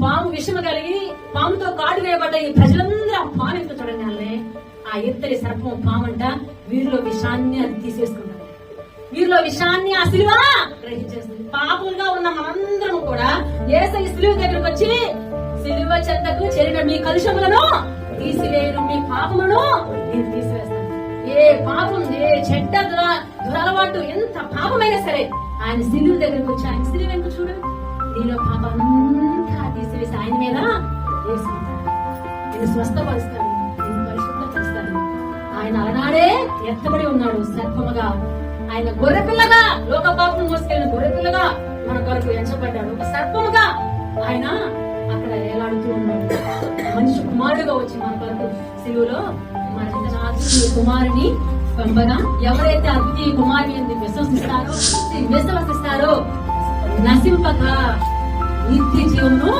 పాము విషము కలిగి పాముతో కాటు వేయబడ్డ ఈ ప్రజలందరూ ఆ పాము ఎంత చూడగానే? ఆ ఇత్తడి సర్పం పామంట వీరిలో విషాన్ని అది తీసేసుకుంటారు వీరిలో విషాన్ని ఆ సిలువ గ్రహించేస్తుంది. పాపులుగా ఉన్న మనందరం కూడా ఏసై సిలువ దగ్గరకు వచ్చి సిలువ చెంతకు చేరిన మీ కలుషములను తీసివేయను మీ పాపమును నేను తీసివేస్తాను. ఏ పాపం ఏ చెడ్డ దురా దురలవాటు ఎంత పాపమైనా సరే ఆయన సిలువ దగ్గరకు వచ్చి ఆయన సిలువ వెనుక చూడు నీలో పాపం నేను స్వస్థపరుస్తాడు నేను పరిశుద్ధపరుస్తాడు ఆయన అలనాడే ఎత్తబడి ఉన్నాడు సర్పముగా. ఆయన గొర్రెపిల్లగా లోక పాపం మోసుకెళ్ళిన గొర్రెపిల్లగా మన కొరకు ఎంచబడ్డాడు. ఒక సర్పముగా ఆయన అక్కడ వేలాడుతూ ఉన్నాడు. మనిషి కుమారుడుగా వచ్చి మన కొరకు సిలువులో మన చిత్తనాథుని కుమారుని పంపగా ఎవరైతే అతిథి కుమారుని ఎందుకు విశ్వసిస్తారో విశ్వసిస్తారో నశింపక. నిత్య జీవము